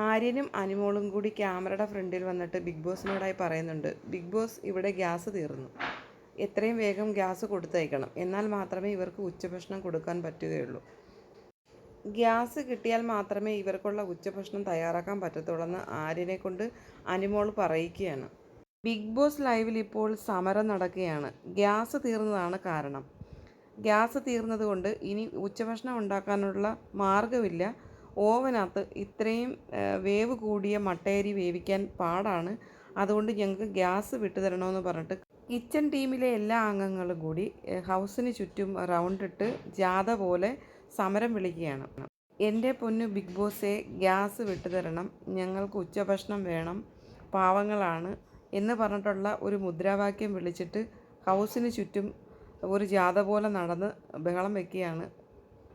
ആര്യനും അനിമോളും കൂടി ക്യാമറയുടെ ഫ്രണ്ടിൽ വന്നിട്ട് ബിഗ് ബോസിനോടായി പറയുന്നുണ്ട് ബിഗ് ബോസ് ഇവിടെ ഗ്യാസ് തീർന്നു. എത്രയും വേഗം ഗ്യാസ് കൊടുത്തയക്കണം. എന്നാൽ മാത്രമേ ഇവർക്ക് ഉച്ചഭക്ഷണം കൊടുക്കാൻ പറ്റുകയുള്ളൂ. ഗ്യാസ് കിട്ടിയാൽ മാത്രമേ ഇവർക്കുള്ള ഉച്ചഭക്ഷണം തയ്യാറാക്കാൻ പറ്റത്തുള്ളെന്ന് ആര്യനെ കൊണ്ട് അനിമോൾ പറയിക്കുകയാണ് ബിഗ് ബോസ് ലൈവിൽ ഇപ്പോൾ സമരം നടക്കുകയാണ്. ഗ്യാസ് തീർന്നതാണ് കാരണം. ഗ്യാസ് തീർന്നതുകൊണ്ട് ഇനി ഉച്ചഭക്ഷണം ഉണ്ടാക്കാനുള്ള മാർഗമില്ല. ഓവനകത്ത് ഇത്രയും വേവ് കൂടിയ മട്ടയരി വേവിക്കാൻ പാടാണ്. അതുകൊണ്ട് ഞങ്ങൾക്ക് ഗ്യാസ് വിട്ടു തരണമെന്ന് പറഞ്ഞിട്ട് കിച്ചൺ ടീമിലെ എല്ലാ അംഗങ്ങളും കൂടി ഹൗസിന് ചുറ്റും റൗണ്ട് ഇട്ട് ജാഥ പോലെ സമരം വിളിക്കുകയാണ്. എന്റെ പൊന്നു ബിഗ് ബോസെ ഗ്യാസ് വിട്ടു തരണം. ഞങ്ങൾക്ക് ഉച്ചഭക്ഷണം വേണം. പാവങ്ങളാണ് എന്ന് പറഞ്ഞിട്ടുള്ള ഒരു മുദ്രാവാക്യം വിളിച്ചിട്ട് ഹൗസിന് ചുറ്റും ഒരു ജാഥ പോലെ നടന്ന് ബഹളം വെക്കുകയാണ്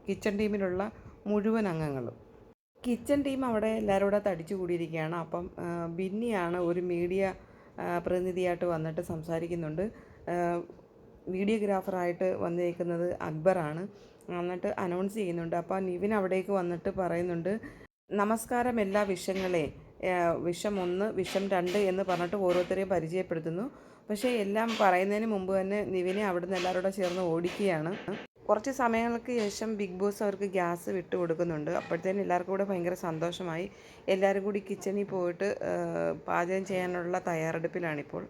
കിച്ചൺ ടീമിലുള്ള മുഴുവൻ അംഗങ്ങളും. കിച്ചൺ ടീം അവിടെ എല്ലാവരും കൂടെ തടിച്ചു കൂടിയിരിക്കുകയാണ്. അപ്പം ബിന്നിയാണ് ഒരു മീഡിയ പ്രതിനിധിയായിട്ട് വന്നിട്ട് സംസാരിക്കുന്നുണ്ട്. വീഡിയോഗ്രാഫറായിട്ട് വന്നിരിക്കുന്നത് അക്ബറാണ്. എന്നിട്ട് അനൗൺസ് ചെയ്യുന്നുണ്ട്. അപ്പോൾ നിവിൻ അവിടേക്ക് വന്നിട്ട് പറയുന്നുണ്ട് നമസ്കാരം എല്ലാ വിഷങ്ങളെ വിഷം ഒന്ന് വിഷം രണ്ട് എന്ന് പറഞ്ഞിട്ട് ഓരോരുത്തരെയും പരിചയപ്പെടുത്തുന്നു. പക്ഷേ എല്ലാം പറയുന്നതിന് മുമ്പ് തന്നെ നിവിനെ അവിടുന്ന് എല്ലാവരോടും ചേർന്ന് ഓടിക്കുകയാണ്. കുറച്ച് സമയങ്ങൾക്ക് ശേഷം ബിഗ് ബോസ് അവർക്ക് ഗ്യാസ് വിട്ടു കൊടുക്കുന്നുണ്ട്. അപ്പോഴത്തേനും എല്ലാവർക്കും കൂടെ ഭയങ്കര സന്തോഷമായി. എല്ലാവരും കൂടി കിച്ചണിൽ പോയിട്ട് പാചകം ചെയ്യാനുള്ള തയ്യാറെടുപ്പിലാണിപ്പോൾ.